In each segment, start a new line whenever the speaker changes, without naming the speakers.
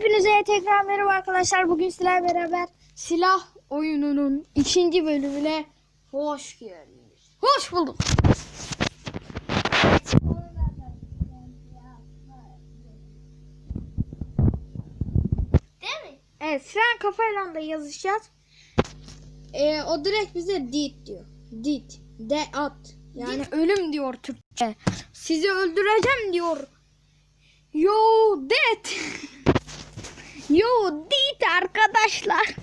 Hepinize tekrar merhaba arkadaşlar. Bugün sizlerle beraber silah oyununun ikinci bölümüne hoş geldiniz. Hoş bulduk.
Değil mi?
Evet an kafayla da yazacağız. Ee, o direkt bize dit diyor. Dit. De at. Yani ölüm diyor Türkçe. Sizi öldüreceğim diyor. Yo death. Yo dit arkadaşlar.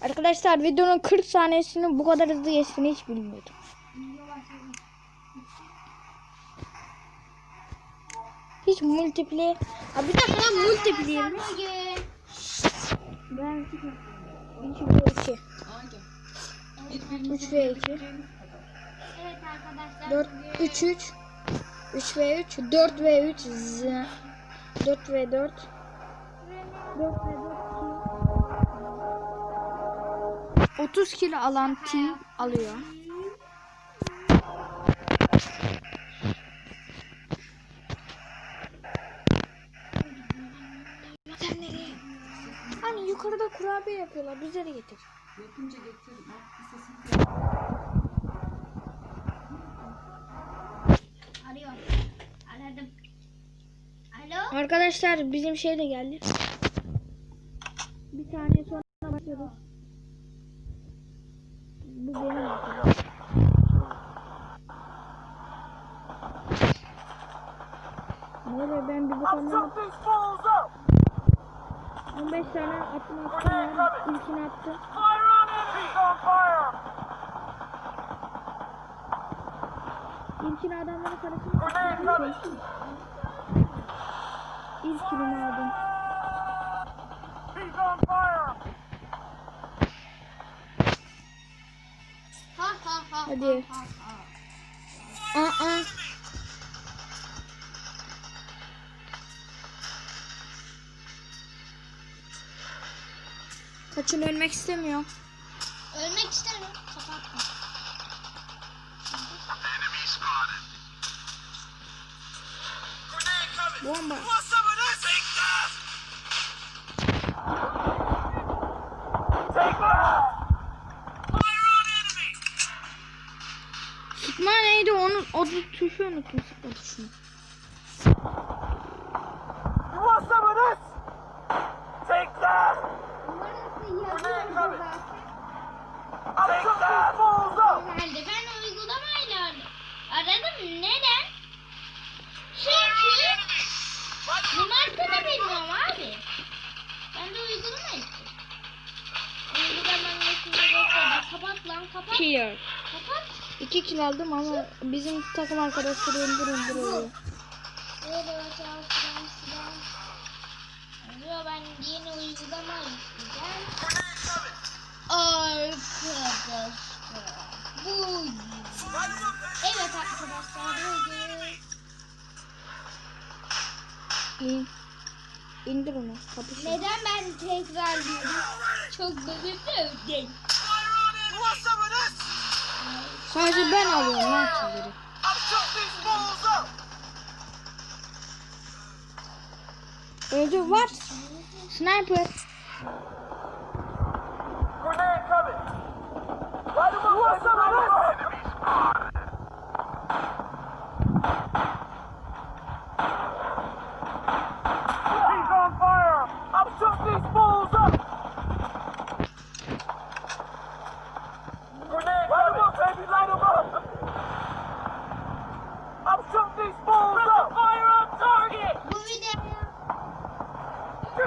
Arkadaşlar videonun 40 saniyesinin bu kadar hızlı geçtiğini hiç bilmiyordum. Hiç multiplayer. Ha bir dakika lan multiplayer mi? Ben 2 ve 2. 3 ve 2.
Evet arkadaşlar.
4
bugün
3 3 3 ve 3 4 ve 3 z 4 ve 4 4 ve 4 30 kilo alan team alıyor. Sen nereye? Hani yukarıda kurabiye yapıyorlar. Bize de getir.
Arıyorum. Aradım. Alo.
Arkadaşlar bizim şey de geldi. Bir saniye sonra başlıyoruz. Bu benim. Böyle ben bir konuda 15 tane hakkım var. İlkini attım. İlkini adamların parasını İlkini aldım. Hadi.
Ha, ha.
Aa. Kaçın ölmek istemiyor.
Ölmek istemiyorum. Kapattım.
Bomba. O tuşu unuttum sıkma tuşunu.
Numarası Ben de ben uygulamayla aradım. Aradım. Neden? Çünkü numarası da benim ama abi. Ben de uygulama ettim. Uygulamanın üstünde. Kapat lan. Kapat.
İki kill aldım ama bizim takım arkadaşları öndür öndür oluyor.
Ben yeni uygulama yükleyeceğim. Arkadaşlar. Bugün. Evet arkadaşlar bugün.
İndir onu. Kapışın.
Neden ben tekrar diyorum? Çok bölümlü
Sadece ben alıyorum lan killeri. Öldü var. Sniper.
Bu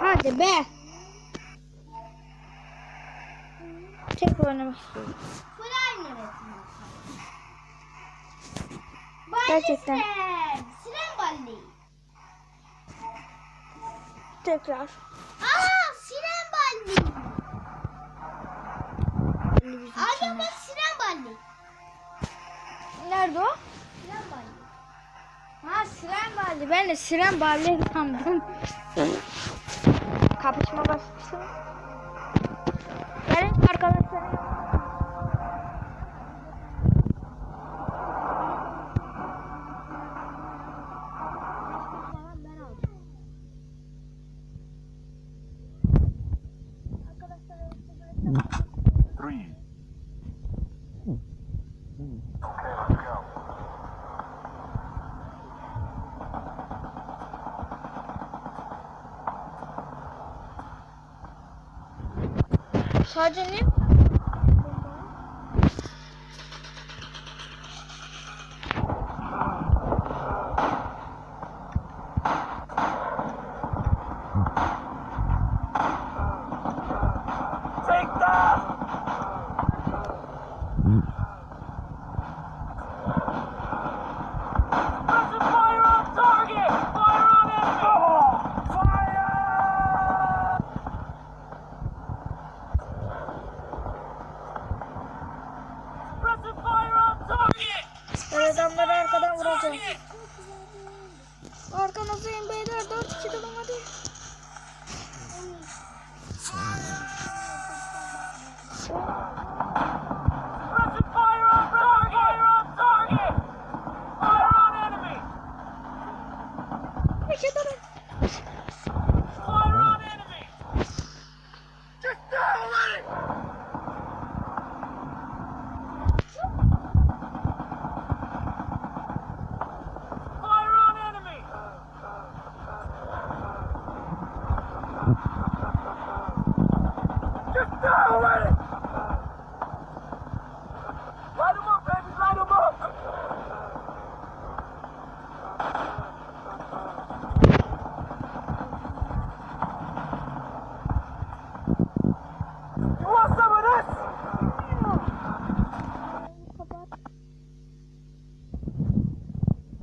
Hadi be. Tek oynamak istiyorum. Gerçekten. Tekrar.
Aa siren balli. Aga bak siren balli.
Nerede o?
Siren balli.
Ben de siren balli sandım. Kapışma başlasın. Gelin arkadaşlar. Ben aldım.
Three.
Sadece ne? Arkanızdayım beyler. Dört kişi durun hadi.
Pressing fire on